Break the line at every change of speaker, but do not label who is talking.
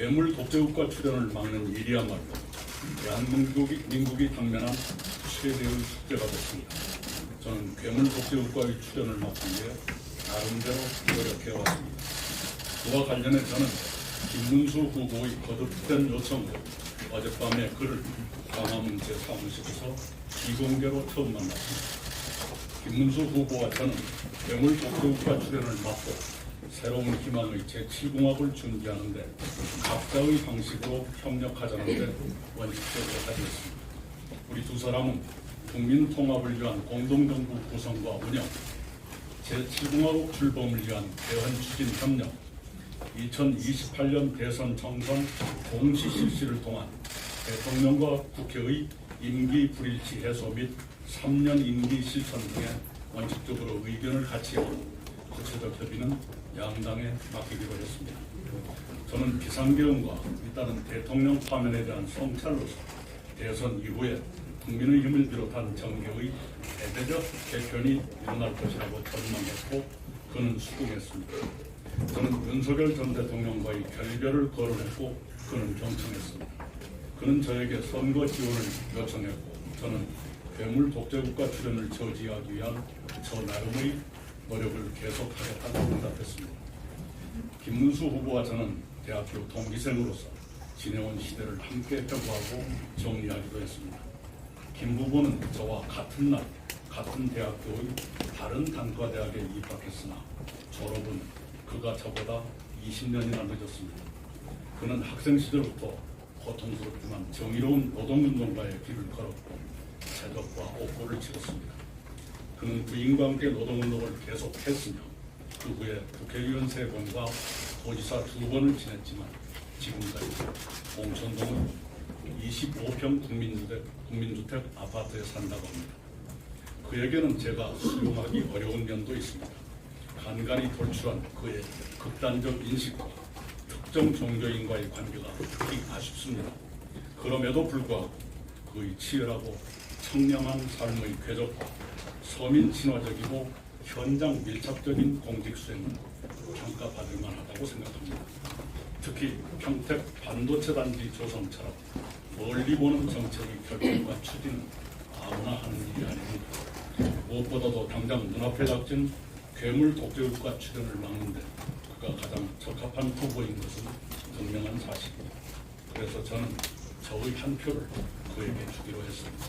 괴물 독재국가 출현을 막는 일이야말로 대한민국이 민국이 당면한 최대의 숙제가 됐습니다. 저는 괴물 독재국가의 출현을 막기 위해 나름대로 노력해왔습니다. 그와 관련해 저는 김문수 후보의 거듭된 요청으로 어젯밤에 그를 광화문 제 사무실에서 비공개로 처음 만났습니다. 김문수 후보와 저는 괴물 독재국가 출현을 막고 새로운 희망의 제7공학을 준비하는데 각자의 방식으로 협력하자는 데 원칙적으로 가졌습니다. 우리 두 사람은 국민 통합을 위한 공동정부 구성과 운영, 제7공화국 출범을 위한 대환 추진 협력, 2028년 대선 총선 동시 실시를 통한 대통령과 국회의 임기 불일치 해소 및 3년 임기 실천 등에 원칙적으로 의견을 같이 하고 구체적 협의는 양당에 맡기기로 했습니다. 저는 비상계엄과 잇따른 대통령 파면에 대한 성찰로서 대선 이후에 국민의힘을 비롯한 정계의 대대적 개편이 일어날 것이라고 전망했고 그는 수긍했습니다. 저는 윤석열 전 대통령과의 결별을 거론했고 그는 경청했습니다. 그는 저에게 선거 지원을 요청했고 저는 괴물 독재국가 출현을 저지하기 위한 저 나름의 노력을 계속하겠다고 응답했습니다. 김문수 후보와 저는 대학교 동기생으로서 지내온 시대를 함께 회고하고 정리하기도 했습니다. 김 후보는 저와 같은 날 같은 대학교의 다른 단과대학에 입학했으나 졸업은 그가 저보다 20년이나 늦었습니다. 그는 학생 시절부터 고통스럽지만 정의로운 노동운동가의 길을 걸었고 제덕과 옥고를 치렀습니다. 그는 부인과 함께 노동운동을 계속했으며 그 후에 국회의원 세 번과 도지사 두 번을 지냈지만 지금까지 봉천동은 25평 국민주택, 국민주택 아파트에 산다고 합니다. 그에게는 제가 수용하기 어려운 면도 있습니다. 간간히 돌출한 그의 극단적 인식과 특정 종교인과의 관계가 특히 아쉽습니다. 그럼에도 불구하고 그의 치열하고 청량한 삶의 궤적과 서민 친화적이고 현장 밀착적인 공직 수행은 평가받을 만하다고 생각합니다. 특히 평택 반도체 단지 조성처럼 멀리 보는 정책의 결정과 추진은 아무나 하는 일이 아닙니다. 무엇보다도 당장 눈앞에 닥친 괴물 독재국가 출현을 막는데 그가 가장 적합한 후보인 것은 분명한 사실입니다. 그래서 저는 저의 한 표를 그에게 주기로 했습니다.